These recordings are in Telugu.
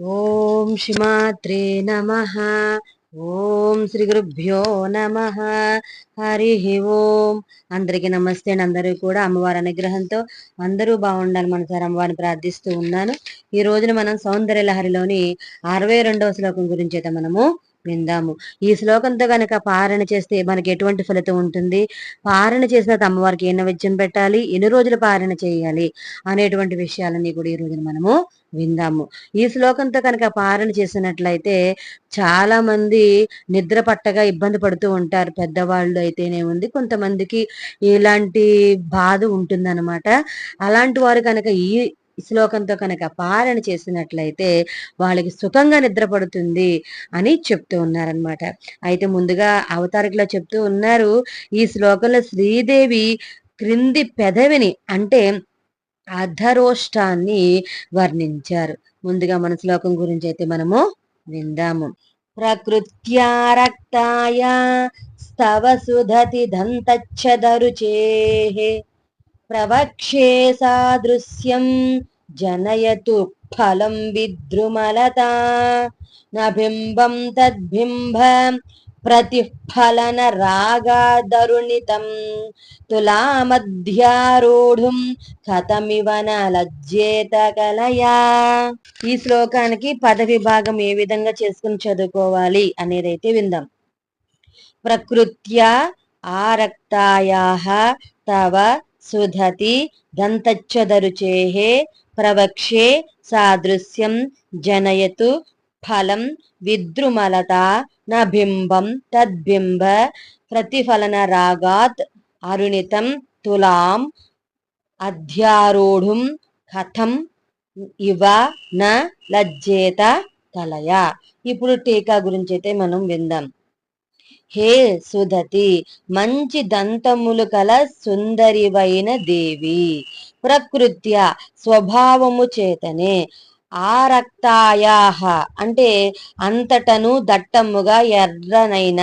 ఓం శ్రీమాత్రే నమ. ఓం శ్రీ గురుభ్యో నమ. హరి ఓం. అందరికి నమస్తే అండి. అందరూ కూడా అమ్మవారి అనుగ్రహంతో అందరూ బాగుండాలి మనసారి అమ్మవారిని ప్రార్థిస్తూ ఉన్నాను. ఈ రోజున మనం సౌందర్య లహరిలోని అరవై రెండవ శ్లోకం గురించి అయితే మనము విందాము. ఈ శ్లోకంతో గనక పారణ చేస్తే మనకి ఎటువంటి ఫలితం ఉంటుంది? పారణ చేసిన అమ్మవారికి ఏ నైవేద్యం పెట్టాలి? ఎన్ని రోజులు పారణ చేయాలి? అనేటువంటి విషయాలన్నీ కూడా ఈ రోజున మనము విందాము. ఈ శ్లోకంతో కనుక పారణ చేసినట్లయితే చాలా మంది నిద్ర పట్టగా ఇబ్బంది పడుతూ ఉంటారు. పెద్దవాళ్ళు అయితేనే ఉంది. కొంతమందికి ఇలాంటి బాధ ఉంటుందన్నమాట. అలాంటి వారు కనుక ఈ శ్లోకంతో కనుక పాలన చేసినట్లయితే వాళ్ళకి సుఖంగా నిద్రపడుతుంది అని చెప్తూ ఉన్నారనమాట అయితే ముందుగా అవతారికలో చెప్తూ ఉన్నారు ఈ శ్లోకంలో శ్రీదేవి క్రింది పెదవిని అంటే అధరోష్టాన్ని వర్ణించారు. ముందుగా మన శ్లోకం గురించి అయితే మనము విందాము. ప్రకృత్యా రక్తాయ స్తవ సుధతి దంతచ్చదరుచే ప్రవక్షే సాదృశ్యం జనయతు ఫలం విద్రుమలత నబింబం తద్బింబ ప్రతిఫలన రాగాదరుణితం తులామధ్యారూఢుం కథమివన లజ్జేత కలయా ఈ శ్లోకానికి పద విభాగం ఏ విధంగా చేసుకుని చదువుకోవాలి అనేదైతే విందాం. ప్రకృత్యా ఆరక్తాయా తవ సుధతి దంతచ్చదరుచేహే ప్రవక్షే సాదృశ్యం జనయతు ఫలం విద్రుమలత న బింబం తద్బింబ ప్రతిఫలన రాగాత్ అరుణితం తులాం అధ్యారూఢుం కథం ఇవ న లజ్జేత కలయ ఇప్పుడు టీకా గురించి అయితే మనం విందాం. హే సుధతి మంచి దంతములు కల సుందరివైన దేవి ప్రకృత్య స్వభావము చేతనే ఆ రక్తాయాహ అంటే అంతటను దట్టముగా ఎర్రనైన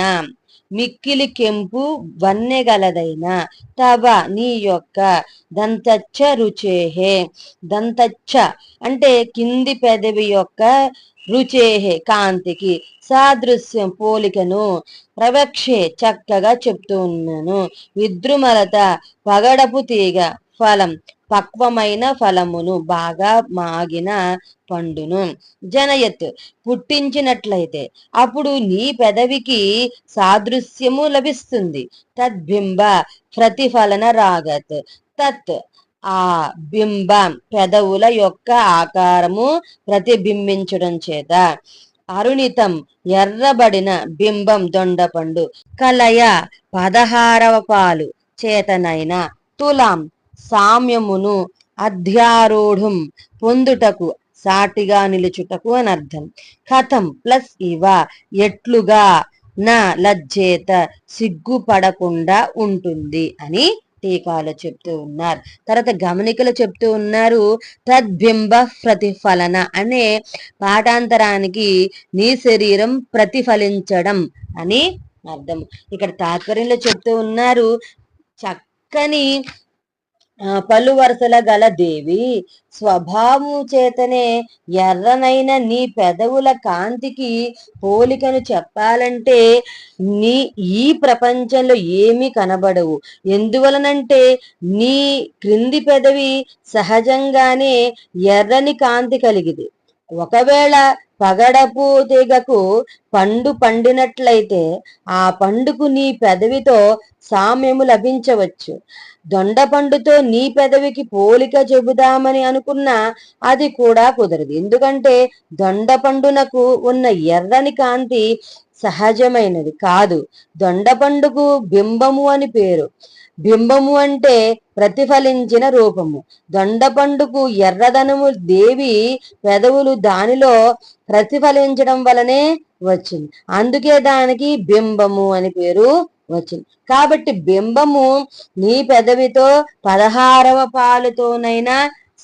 మిక్కిలి కెంపు వన్నెగలదైన తవ నీ యొక్క దంతచ్చ రుచేహే. దంతచ్చ అంటే కింది పెదవి యొక్క రుచేహే కాంతికి సాదృశ్యం పోలికను ప్రవక్షే చక్కగా చెప్తూ ఉన్నాను. విద్రుమలత పగడపు తీగ ఫలం పక్వమైన ఫలమును బాగా మాగిన పండును. జనయత్ పుట్టించినట్లయితే అప్పుడు నీ పెదవికి సాదృశ్యము లభిస్తుంది. తద్బింబ ప్రతిఫలన రాగత్. తత్ ఆ బింబం పెదవుల యొక్క ఆకారము ప్రతిబింబించడం చేత అరుణితం ఎర్రబడిన బింబం దొండపండు కలయ పదహారవ పాలు చేతనైన తులాం సామ్యమును అధ్యారూఢం పొందుటకు సాటిగా నిలుచుటకు అని అర్థం. కథం ప్లస్ ఇవ ఎట్లుగా నా లజ్జేత సిగ్గుపడకుండా ఉంటుంది అని టీకాలు చెప్తూ ఉన్నారు. తర్వాత గమనికలు చెప్తూ ఉన్నారు తద్బింబ ప్రతిఫలన అనే పాఠాంతరానికి నీ శరీరం ప్రతిఫలించడం అని అర్థం. ఇక్కడ తాత్పర్యంలో చెప్తూ ఉన్నారు చక్కని పలు వరుసల గల దేవి స్వభావము చేతనే ఎర్రనైన నీ పెదవుల కాంతికి పోలికను చెప్పాలంటే నీ ఈ ప్రపంచంలో ఏమీ కనబడవు. ఎందువలనంటే నీ క్రింది పెదవి సహజంగానే ఎర్రని కాంతి కలిగిది. ఒకవేళ పగడపు తీగకు పండు పండినట్లయితే ఆ పండుకు నీ పెదవితో సామ్యము లభించవచ్చు. దొండపండుతో నీ పెదవికి పోలిక చెబుదామని అనుకున్నా అది కూడా కుదరదు. ఎందుకంటే దొండపండునకు ఉన్న ఎర్రని కాంతి సహజమైనది కాదు. దొండపండుకు బింబము అని పేరు. బింబము అంటే ప్రతిఫలించిన రూపము. దొండపండుకు ఎర్రదనము దేవి పెదవులు దానిలో ప్రతిఫలించడం వలనే వచ్చింది. అందుకే దానికి బింబము అని పేరు వచ్చింది. కాబట్టి బింబము నీ పెదవితో పదహారవ పాలుతోనైనా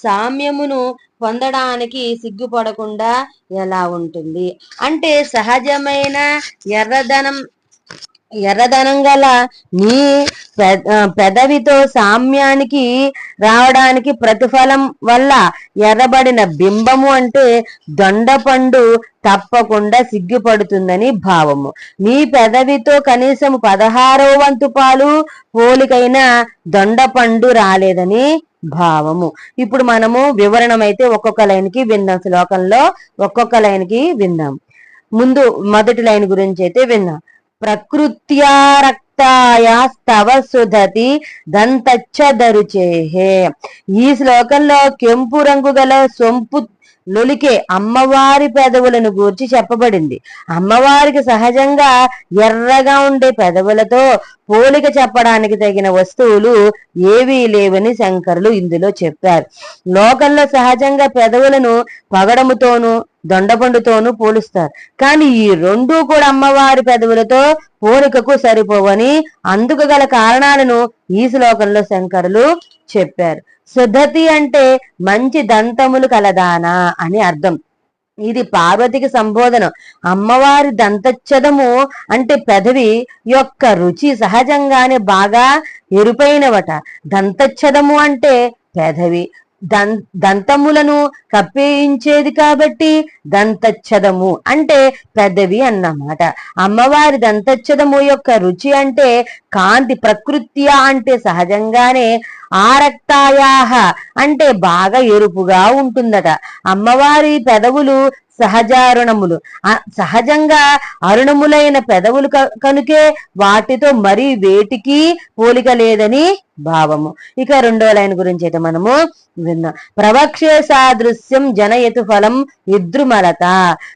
సామ్యమును పొందడానికి సిగ్గుపడకుండా ఎలా ఉంటుంది? అంటే సహజమైన ఎర్రదనం ఎర్రదనం గల నీ పెదవితో సామ్యానికి రావడానికి ప్రతిఫలం వల్ల ఎర్రబడిన బింబము అంటే దొండపండు తప్పకుండా సిగ్గుపడుతుందని భావము. నీ పెదవితో కనీసం పదహారో వంతు పాలు పోలికైన దొండపండు రాలేదని భావము. ఇప్పుడు మనము వివరణమైతే ఒక్కొక్క లైన్కి విందాం. శ్లోకంలో ఒక్కొక్క లైన్కి విందాం. ముందు మొదటి లైన్ గురించి అయితే విన్నాం ప్రకృత్యా స్తవ సుధతి దంతచ్చదరుచేహే ఈ శ్లోకంలో కెంపు రంగు గల సొంపు లొలికే అమ్మవారి పెదవులను గూర్చి చెప్పబడింది. అమ్మవారికి సహజంగా ఎర్రగా ఉండే పెదవులతో పోలిక చెప్పడానికి తగిన వస్తువులు ఏవీ లేవని శంకరులు ఇందులో చెప్పారు. లోకంలో సహజంగా పెదవులను పగడముతోనూ దొండపండుతోనూ పోలుస్తారు. కానీ ఈ రెండూ కూడా అమ్మవారి పెదవులతో పోలికకు సరిపోవని అందుకు గల కారణాలను ఈ శ్లోకంలో శంకరులు చెప్పారు. సుధతి అంటే మంచి దంతములు కలదానా అని అర్థం. ఇది పార్వతికి సంబోధన. అమ్మవారి దంతచ్చదము అంటే పెదవి యొక్క రుచి సహజంగానే బాగా ఎరుపైనవట. దంతచ్చదము అంటే పెదవి. దంతములను కప్పేయించేది కాబట్టి దంతచ్చదము అంటే పెదవి అన్నమాట. అమ్మవారి దంతచ్చదము యొక్క రుచి అంటే కాంతి ప్రకృత్య అంటే సహజంగానే ఆరక్తాయాహ అంటే బాగా ఎరుపుగా ఉంటుందట. అమ్మవారి పెదవులు సహజారుణములు. సహజంగా అరుణములైన పెదవులు కనుకే వాటితో మరీ వేటికి పోలిక లేదని భావము. ఇక రెండో లైన్ గురించి అయితే మనము విన్నాం. ప్రవక్షే సాదృశ్యం జనయతు ఫలం విద్రుమలత.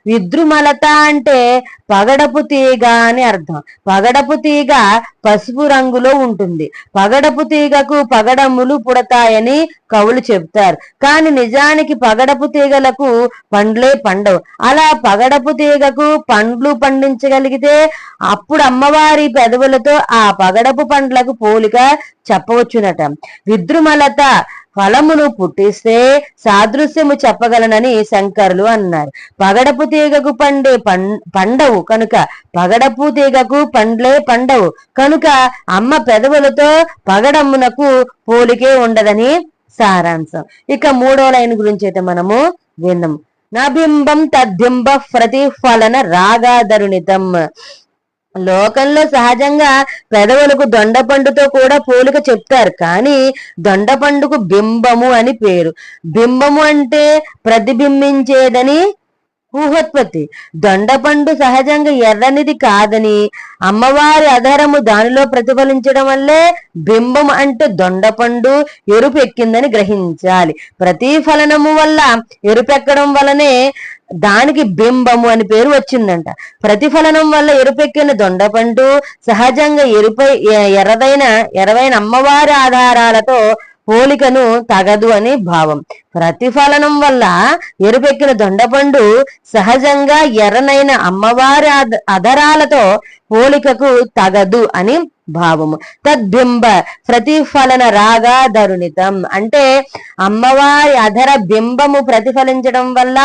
విద్రుమలత అంటే పగడపు తీగ అని అర్థం. పగడపు తీగ పసుపు రంగులో ఉంటుంది. పగడపు తీగకు పగడములు పుడతాయని కవులు చెప్తారు కానీ నిజానికి పగడపు తీగలకు పండ్లే పండవు. అలా పగడపు తీగకు పండ్లు పండించగలిగితే అప్పుడు అమ్మవారి పెదవులతో ఆ పగడపు పండ్లకు పోలిక చెప్ప చెప్పవచ్చునట. విద్రుమలత ఫలమును పుట్టిస్తే సాదృశ్యము చెప్పగలనని శంకరులు అన్నారు. పగడపు తీగకు పండే పండవు కనుక పగడపు తీగకు పండ్లే పండవు. కనుక అమ్మ పెదవులతో పగడమునకు పోలికే ఉండదని సారాంశం. ఇక మూడో లైన్ గురించి అయితే మనము విన్నాము నబింబం తద్బింబ ప్రతిఫలన రాగాధరుణితం లోకంలో సహజంగా పెదవులకు దొండపండుతో కూడా పోలిక చెప్తారు. కానీ దొండపండుకు బింబము అని పేరు. బింబము అంటే ప్రతిబింబించేదని ఊహోత్పత్తి. దొండపండు సహజంగా ఎర్రనిది కాదని అమ్మవారి అధరము దానిలో ప్రతిఫలించడం వల్లే బింబం అంటే దొండపండు ఎరుపు ఎక్కిందని గ్రహించాలి. ప్రతిఫలనము వల్ల ఎరుపెక్కడం వలనే దానికి బింబము అని పేరు వచ్చిందంట. ప్రతిఫలనం వల్ల ఎరుపెక్కిన దొండపండు సహజంగా ఎరుపై ఎర్రదైన ఎర్రవైన అమ్మవారి ఆధారాలతో పోలికను తగదు అని భావం. ప్రతిఫలనం వల్ల ఎరుపెక్కిన దొండపండు సహజంగా ఎర్రనైన అమ్మవారి అధరాలతో పోలికకు తగదు అని భావము. తద్బింబ ప్రతిఫలన రాగా ధరుణితం. అంటే అమ్మవారి అధర బింబము ప్రతిఫలించడం వల్ల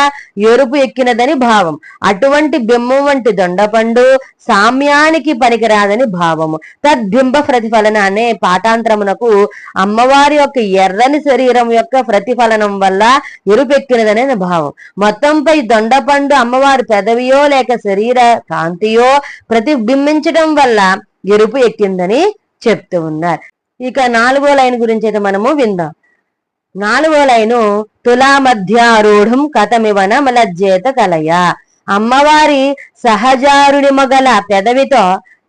ఎరుపు ఎక్కినదని భావం. అటువంటి బింబం వంటి దొండపండు సామ్యానికి పనికిరాదని భావము. తద్బింబ ప్రతిఫలన అనే పాఠాంతరమునకు అమ్మవారి యొక్క ఎర్రని శరీరం యొక్క ప్రతిఫలనం వల్ల ఎరుపెక్కినదనే భావం. మొత్తంపై దొండపండు అమ్మవారి పెదవియో లేక శరీర కాంతియో ప్రతిబింబించడం వల్ల ఎరుపు ఎక్కిందని చెప్తూ ఉన్నారు. ఇక నాలుగో లైన్ గురించి అయితే మనము విందాం. నాలుగో లైను తులా మధ్యారూఢం కథమివన మలజ్జేత కలయ. అమ్మవారి సహజారుడి మగల పెదవితో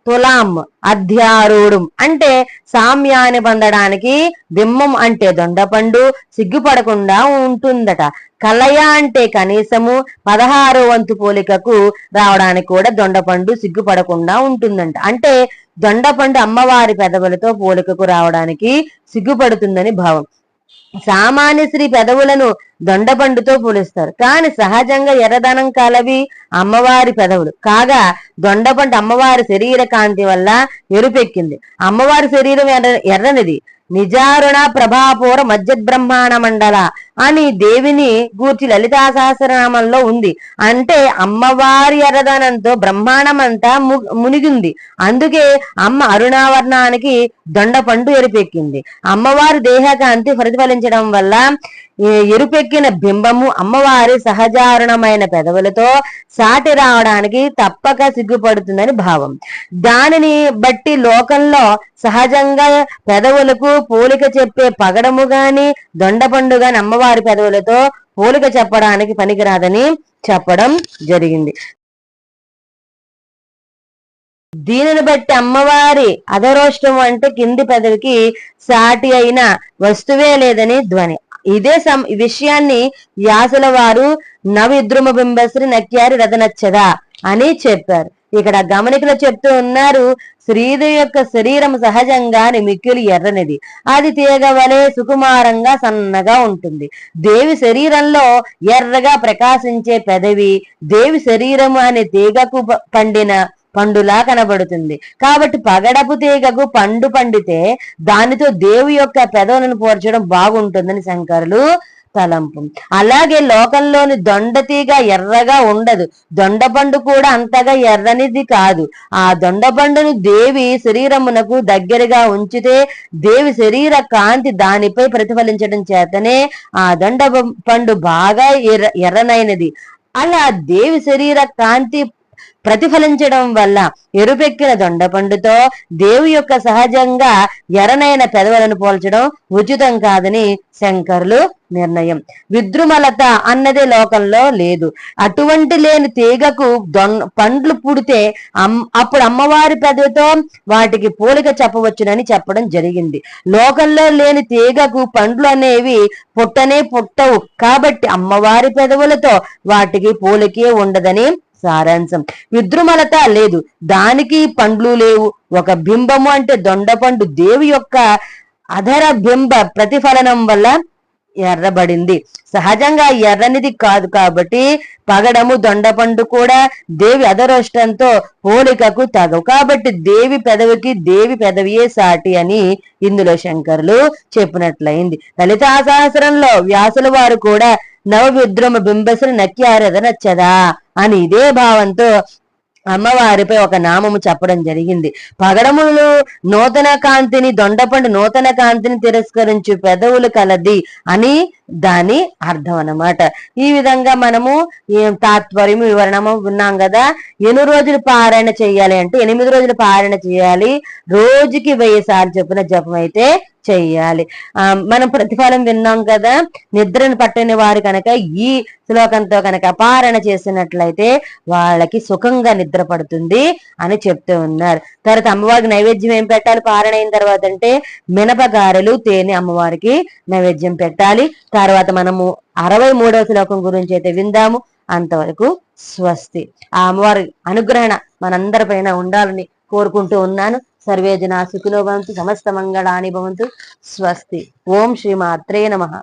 తులాం అధ్యారూఢం. అంటే సామ్యాన్ని పొందడానికి బిమ్మం అంటే దొండపండు సిగ్గుపడకుండా ఉంటుందట. కలయ అంటే కనీసము పదహారో వంతు పోలికకు రావడానికి కూడా దొండపండు సిగ్గుపడకుండా ఉంటుందంట. అంటే దొండపండు అమ్మవారి పెదవులతో పోలికకు రావడానికి సిగ్గుపడుతుందని భావం. సామాన్య శ్రీ పెదవులను దొండపండుతో పోలిస్తారు. కానీ సహజంగా ఎర్రదనం కలవి అమ్మవారి పెదవులు. కాగా దొండపండు అమ్మవారి శరీర కాంతి వల్ల ఎరుపెక్కింది. అమ్మవారి శరీరం ఎర్ర ఎర్రనిది. నిజారుణ ప్రభాపూర మధ్య బ్రహ్మాండ మండల అని దేవిని గూర్చి లలితా సహస్రనామంలో ఉంది. అంటే అమ్మవారి ఎర్రదనంతో బ్రహ్మాండమంతా ము మునిగింది. అందుకే అమ్మ అరుణావర్ణానికి దొండపండు ఎరుపెక్కింది. అమ్మవారి దేహకాంతి ప్రతిఫలించడం వల్ల ఎరుపెక్కిన బింబము అమ్మవారి సహజారుణమైన పెదవులతో సాటి రావడానికి తప్పక సిగ్గుపడుతుందని భావం. దానిని బట్టి లోకంలో సహజంగా పెదవులకు పోలిక చెప్పే పగడము గాని దొండపండు గాని అమ్మవారి పెదవులతో పోలిక చెప్పడానికి పనికిరాదని చెప్పడం జరిగింది. దీనిని బట్టి అమ్మవారి అధరోష్టం అంటే కింది పెదవికి సాటి అయిన వస్తువే లేదని ధ్వని. ఇదే సం విషయాన్ని వ్యాసుల వారు నవిద్రుమ బింబశ్రీ నక్యారి రథనచ్చదా అని చెప్పారు. ఇక్కడ గమనికలో చెప్తూ ఉన్నారు. శ్రీదేవి యొక్క శరీరం సహజంగానే మిక్కిలి ఎర్రనిది. అది తీగ వలె సుకుమారంగా సన్నగా ఉంటుంది. దేవి శరీరంలో ఎర్రగా ప్రకాశించే పెదవి దేవి శరీరము అనే తీగకు పండిన పండులా కనబడుతుంది. కాబట్టి పగడపు తీగకు పండు పండితే దానితో దేవి యొక్క పెదవులను పోర్చడం బాగుంటుందని శంకరులు తలంపు. అలాగే లోకంలోని దొండతీగ ఎర్రగా ఉండదు. దొండపండు కూడా అంతగా ఎర్రనిది కాదు. ఆ దొండపండును దేవి శరీరమునకు దగ్గరగా ఉంచితే దేవి శరీర కాంతి దానిపై ప్రతిఫలించడం చేతనే ఆ దొండ పండు బాగా ఎర్ర ఎర్రనైనది. అలా దేవి శరీర కాంతి ప్రతిఫలించడం వల్ల ఎరుపెక్కిన దొండపండుతో దేవి యొక్క సహజంగా ఎరనైన పెదవులను పోల్చడం ఉచితం కాదని శంకరులు నిర్ణయం. విద్రుమలత అన్నదే లోకంలో లేదు. అటువంటి లేని తీగకు పండ్లు పుడితే అమ్ అప్పుడు అమ్మవారి పెదవితో వాటికి పోలిక చెప్పవచ్చునని చెప్పడం జరిగింది. లోకంలో లేని తీగకు పండ్లు అనేవి పుట్టనే పుట్టవు. కాబట్టి అమ్మవారి పెదవులతో వాటికి పోలికే ఉండదని సారాంశం. విద్రుమలత లేదు. దానికి పండ్లు లేవు. ఒక బింబము అంటే దొండపండు దేవి యొక్క అధర బింబ ప్రతిఫలనం వల్ల ఎర్రబడింది. సహజంగా ఎర్రనిది కాదు కాబట్టి పగడము దొండపండు కూడా దేవి అధరోష్టంతో పోలికకు తగవు. కాబట్టి దేవి పెదవికి దేవి పెదవియే సాటి అని ఇందులో శంకరులు చెప్పినట్లయింది. లలితా సహస్రంలో వ్యాసుల వారు కూడా నవవిద్రుమ బింబసులు నచ్చదా? అని ఇదే భావంతో అమ్మవారిపై ఒక నామము చెప్పడం జరిగింది. పగడములు నూతన కాంతిని దొండపండు నూతన కాంతిని తిరస్కరించు పెదవులు కలది అని దాని అర్థం అన్నమాట. ఈ విధంగా మనము తాత్పర్యం వివరణము విన్నాం కదా. ఎన్ని రోజులు పారాయణ చేయాలి అంటే ఎనిమిది రోజులు పారాయణ చేయాలి. రోజుకి వెయ్యి సార్లు చెప్పిన జపం అయితే చెయ్యాలి ఆ మనం ప్రతిఫలం విన్నాం కదా నిద్రను పట్టని వారు కనుక ఈ శ్లోకంతో కనుక పారణ చేసినట్లయితే వాళ్ళకి సుఖంగా నిద్ర పడుతుంది అని చెప్తూ ఉన్నారు. తర్వాత అమ్మవారికి నైవేద్యం ఏం పెట్టాలి? పారణ అయిన తర్వాత అంటే మినపగారెలు తేనె అమ్మవారికి నైవేద్యం పెట్టాలి. తర్వాత మనము అరవై మూడవ శ్లోకం గురించి అయితే విందాము. అంతవరకు స్వస్తి. ఆ అమ్మవారి అనుగ్రహణ మనందరిపైన ఉండాలని కోరుకుంటూ ఉన్నాను. సర్వే జనా సుఖినో భవంతు సమస్త మంగళాని భవంతు స్వస్తి. ఓం శ్రీ మాత్రే నమః.